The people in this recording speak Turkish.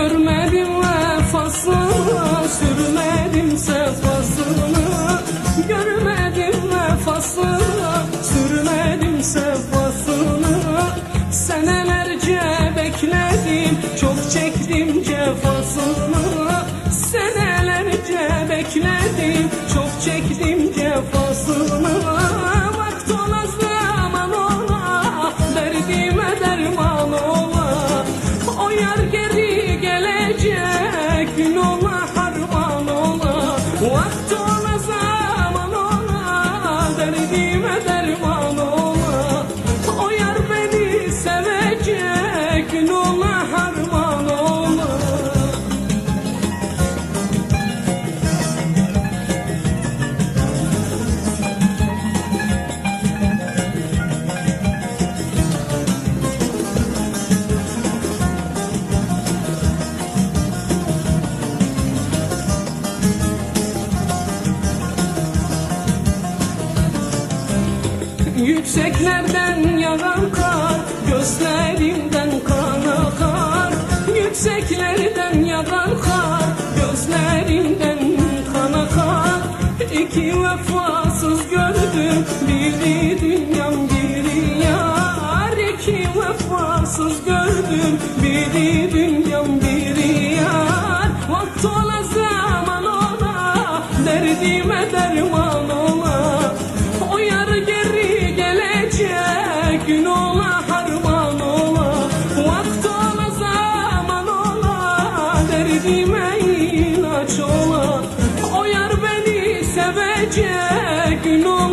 Görmedim vefasını Sürmedim sefasını. Görmedim vefasını Sürmedim sefasını. Senelerce bekledim Çok çektim cefasını. Senelerce bekledim Çok çektim cefasını. Yükseklerden yağan kar Gözlerimden kan akar. Yükseklerden yağan kar Gözlerimden kan akar. İki vefasız gördüm Biri dünyam biri yar. İki vefasız gördüm Biri dünyam biri yar. Vakti ola zaman ola Derdime derman derdime ilaç ola O yar beni sevecek gün ola